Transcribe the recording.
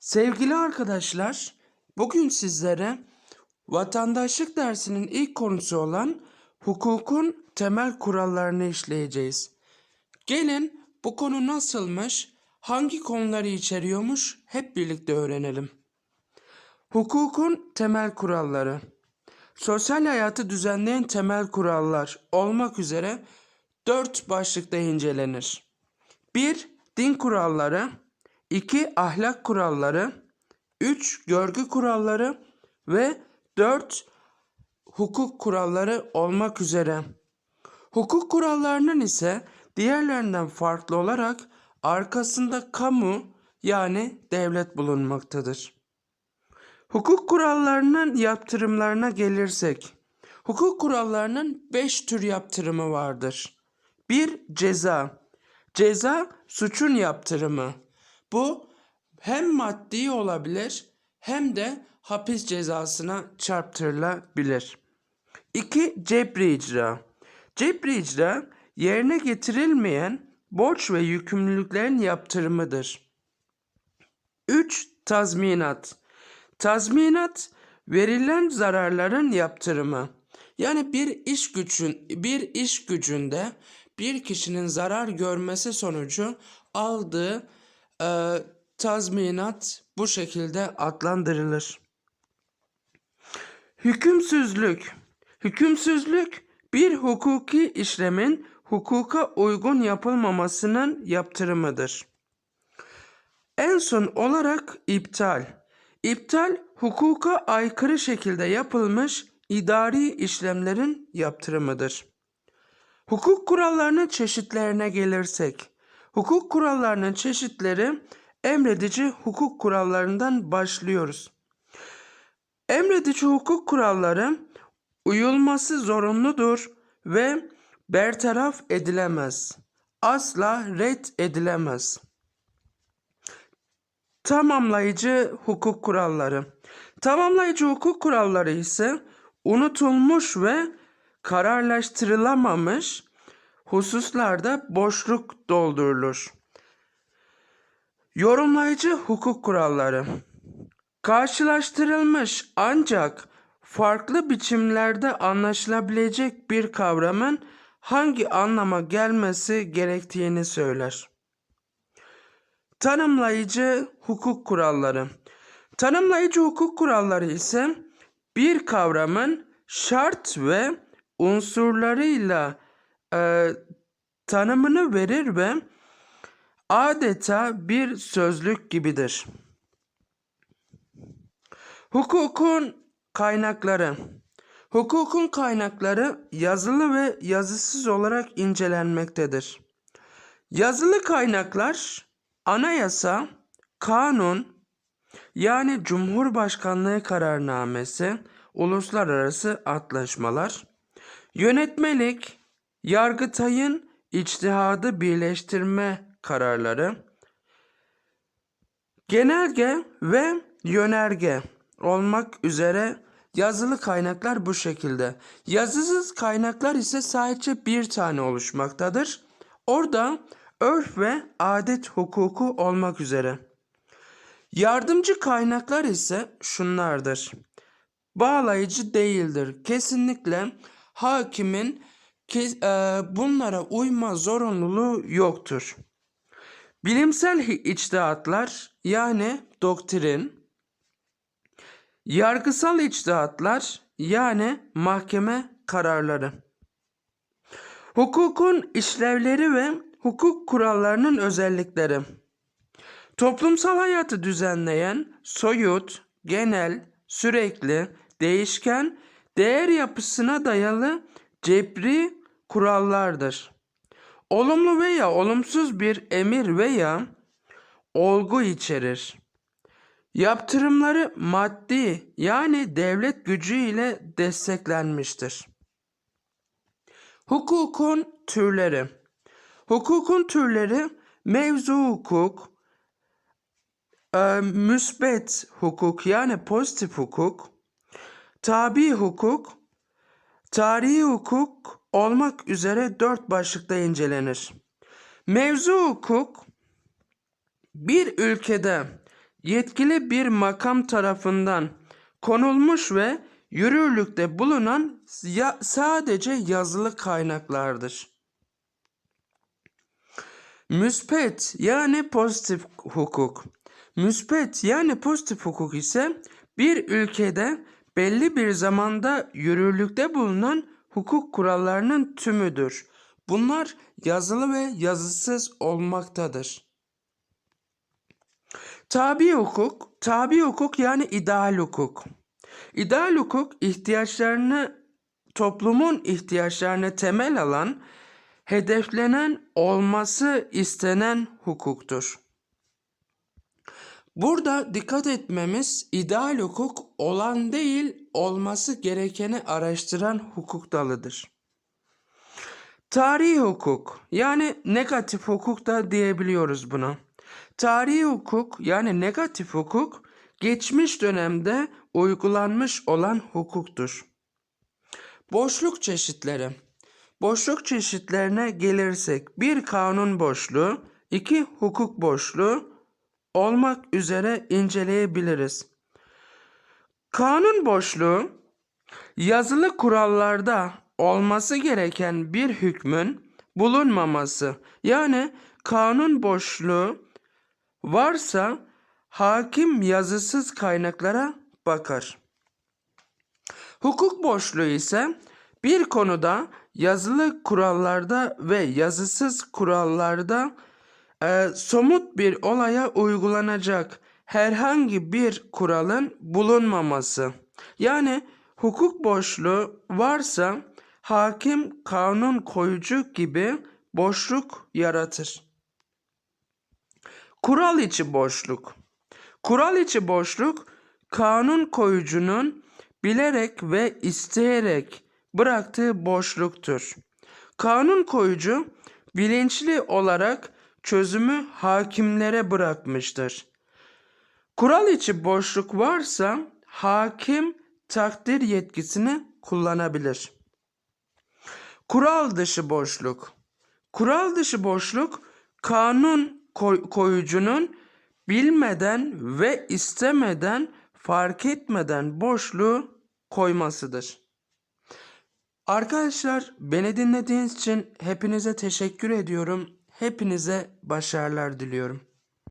Sevgili arkadaşlar, bugün sizlere vatandaşlık dersinin ilk konusu olan hukukun temel kurallarını işleyeceğiz. Gelin bu konu nasılmış, hangi konuları içeriyormuş hep birlikte öğrenelim. Hukukun temel kuralları. Sosyal hayatı düzenleyen temel kurallar olmak üzere dört başlıkta incelenir. 1. Din kuralları 2. Ahlak kuralları 3. Görgü kuralları ve 4. Hukuk kuralları olmak üzere. Hukuk kurallarının ise diğerlerinden farklı olarak arkasında kamu yani devlet bulunmaktadır. Hukuk kurallarının yaptırımlarına gelirsek, hukuk kurallarının 5 tür yaptırımı vardır. 1. Ceza. Ceza suçun yaptırımı. Bu hem maddi olabilir hem de hapis cezasına çarptırılabilir. 2. Cebri icra. Cebri icra yerine getirilmeyen borç ve yükümlülüklerin yaptırımıdır. 3. Tazminat. Tazminat verilen zararların yaptırımı. Yani bir iş gücün bir iş gücünde bir kişinin zarar görmesi sonucu aldığı e, tazminat bu şekilde adlandırılır. Hükümsüzlük. Hükümsüzlük bir hukuki işlemin hukuka uygun yapılmamasının yaptırımıdır. En son olarak iptal. İptal hukuka aykırı şekilde yapılmış idari işlemlerin yaptırımıdır. Hukuk kurallarının çeşitlerine gelirsek, hukuk kurallarının çeşitleri emredici hukuk kurallarından başlıyoruz. Emredici hukuk kuralları uyulması zorunludur ve bertaraf edilemez. Asla red edilemez. Tamamlayıcı hukuk kuralları. Tamamlayıcı hukuk kuralları ise unutulmuş ve kararlaştırılamamış hususlarda boşluk doldurulur. Yorumlayıcı hukuk kuralları. Karşılaştırılmış ancak farklı biçimlerde anlaşılabilecek bir kavramın hangi anlama gelmesi gerektiğini söyler. Tanımlayıcı hukuk kuralları. Tanımlayıcı hukuk kuralları ise bir kavramın şart ve unsurlarıyla e, tanımını verir ve adeta bir sözlük gibidir. Hukukun kaynakları. Hukukun kaynakları yazılı ve yazısız olarak incelenmektedir. Yazılı kaynaklar anayasa, kanun yani Cumhurbaşkanlığı kararnamesi, uluslararası antlaşmalar, yönetmelik, Yargıtay'ın içtihadı birleştirme kararları, genelge ve yönerge olmak üzere yazılı kaynaklar bu şekilde. Yazısız kaynaklar ise sadece bir tane oluşmaktadır. Orada örf ve adet hukuku olmak üzere. Yardımcı kaynaklar ise şunlardır. Bağlayıcı değildir. Kesinlikle hakimin ke- e, bunlara uyma zorunluluğu yoktur. Bilimsel içtihatlar yani doktrin, yargısal içtihatlar yani mahkeme kararları. Hukukun işlevleri ve hukuk kurallarının özellikleri. Toplumsal hayatı düzenleyen soyut, genel, sürekli, değişken, değer yapısına dayalı cebri kurallardır. Olumlu veya olumsuz bir emir veya olgu içerir. Yaptırımları maddi yani devlet gücü ile desteklenmiştir. Hukukun türleri. Hukukun türleri mevzu hukuk, e, müsbet hukuk yani pozitif hukuk, tabi hukuk, tarihi hukuk olmak üzere dört başlıkta incelenir. Mevzu hukuk bir ülkede yetkili bir makam tarafından konulmuş ve yürürlükte bulunan ya sadece yazılı kaynaklardır. Müspet yani pozitif hukuk. Müspet yani pozitif hukuk ise bir ülkede belli bir zamanda yürürlükte bulunan hukuk kurallarının tümüdür. Bunlar yazılı ve yazısız olmaktadır. Tabi hukuk, tabi hukuk yani ideal hukuk. İdeal hukuk ihtiyaçlarını toplumun ihtiyaçlarını temel alan, hedeflenen olması istenen hukuktur. Burada dikkat etmemiz ideal hukuk olan değil olması gerekeni araştıran hukuk dalıdır. Tarihi hukuk yani negatif hukuk da diyebiliyoruz buna. Tarihi hukuk yani negatif hukuk geçmiş dönemde uygulanmış olan hukuktur. Boşluk çeşitleri. Boşluk çeşitlerine gelirsek bir kanun boşluğu, iki hukuk boşluğu olmak üzere inceleyebiliriz. Kanun boşluğu yazılı kurallarda olması gereken bir hükmün bulunmaması yani kanun boşluğu varsa hakim yazısız kaynaklara bakar. Hukuk boşluğu ise bir konuda yazılı kurallarda ve yazısız kurallarda e, somut bir olaya uygulanacak herhangi bir kuralın bulunmaması. Yani hukuk boşluğu varsa hakim kanun koyucu gibi boşluk yaratır. Kural içi boşluk. Kural içi boşluk kanun koyucunun bilerek ve isteyerek bıraktığı boşluktur. Kanun koyucu bilinçli olarak çözümü hakimlere bırakmıştır. Kural içi boşluk varsa hakim takdir yetkisini kullanabilir. Kural dışı boşluk. Kural dışı boşluk kanun koyucunun bilmeden ve istemeden fark etmeden boşluğu koymasıdır. Arkadaşlar beni dinlediğiniz için hepinize teşekkür ediyorum. Hepinize başarılar diliyorum.